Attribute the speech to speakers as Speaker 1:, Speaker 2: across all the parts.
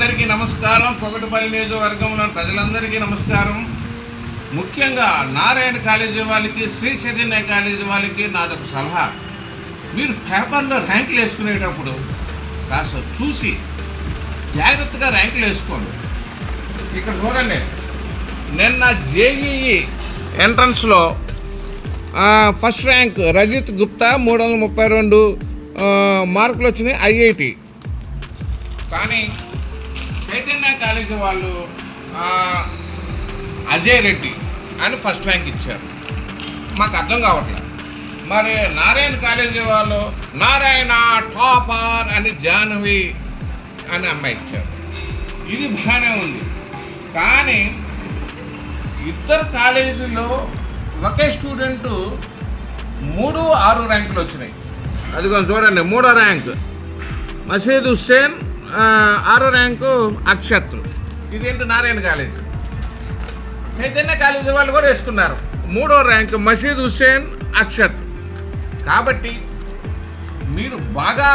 Speaker 1: అందరికీ నమస్కారం. కొగటిపల్లి నియోజకవర్గంలో ప్రజలందరికీ నమస్కారం. ముఖ్యంగా నారాయణ కాలేజీ వాళ్ళకి శ్రీ చైతన్య కాలేజీ వాళ్ళకి నాదొక సలహా. మీరు పేపర్లో ర్యాంకులు వేసుకునేటప్పుడు కాస్త చూసి జాగ్రత్తగా ర్యాంకులు వేసుకోండి. ఇక్కడ చూడండి. నిన్న జేఈఈ ఎంట్రన్స్లో ఫస్ట్ ర్యాంక్ రజిత్ గుప్తా మూడు వందల ముప్పై రెండు మార్కులు వచ్చినాయి ఐఐటి. కానీ చైతన్య కాలేజీ వాళ్ళు అజయ్ రెడ్డి అని ఫస్ట్ ర్యాంక్ ఇచ్చారు. మాకు అర్థం కావట్లేదు మరి నారాయణ కాలేజీ వాళ్ళు నారాయణ టాపర్ అని జాహ్నవి అని అమ్మాయి ఇచ్చారు. ఇది బాగానే ఉంది. కానీ ఇద్దరు కాలేజీలో ఒకే స్టూడెంట్ మూడు ఆరు ర్యాంకులు వచ్చినాయి. అది కొంచెం చూడండి మూడో ర్యాంక్. మసీద్ హుస్సేన్ ఆరో ర్యాంకు అక్షత్ ఇదేంటి నారాయణ కాలేజ్? చైతన్య కాలేజీ వాళ్ళు కూడా వేసుకున్నారు. మూడో ర్యాంకు మషీద్ హుస్సేన్ అక్షత్ కాబట్టి మీరు బాగా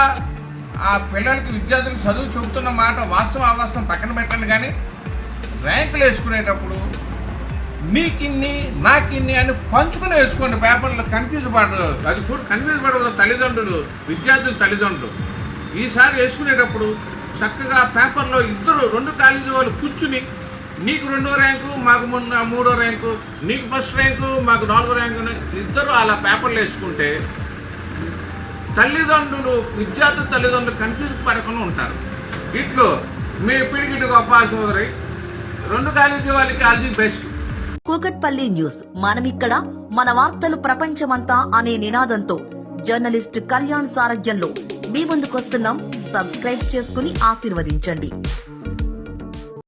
Speaker 1: ఆ పిల్లలకి విద్యార్థులకు చదువు చెబుతున్న మాట వాస్తవం అవాస్తవం పక్కన పెట్టండి కానీ ర్యాంకులు వేసుకునేటప్పుడు నీకిన్ని నాకిన్ని అని పంచుకుని వేసుకోండి. పేపర్లో కన్ఫ్యూజ్ పడదు. అది చూడు కన్ఫ్యూజ్ పడదు తల్లిదండ్రులు విద్యార్థులు తల్లిదండ్రులు. ఈసారి వేసుకునేటప్పుడు చక్కగా పేపర్లో ఇద్దరు రెండు కాలేజీ వాళ్ళు కూర్చుని నీకు రెండో ర్యాంకు మాకు మూడో ర్యాంకు నీకు ఫస్ట్ ర్యాంకు మాకు నాలుగో ర్యాంకు ఇద్దరు అలా పేపర్లు వేసుకుంటే తల్లిదండ్రులు విద్యార్థి తల్లిదండ్రులు కన్ఫ్యూజ్ పడకుండా ఉంటారు. ఇట్లు మీ పిడికిటి గోపాల్ చోదరి రెండు కాలేజీ వాళ్ళకి అది ది బెస్ట్.
Speaker 2: కూకట్పల్లి న్యూస్. మనమిక్కడ మన వార్తలు ప్రపంచమంతా అనే నినాదంతో జర్నలిస్ట్ కళ్యాణ్ సారథ్యంలో మీ ముందుకొస్తున్నాం. సబ్స్క్రైబ్ చేసుకుని ఆశీర్వదించండి.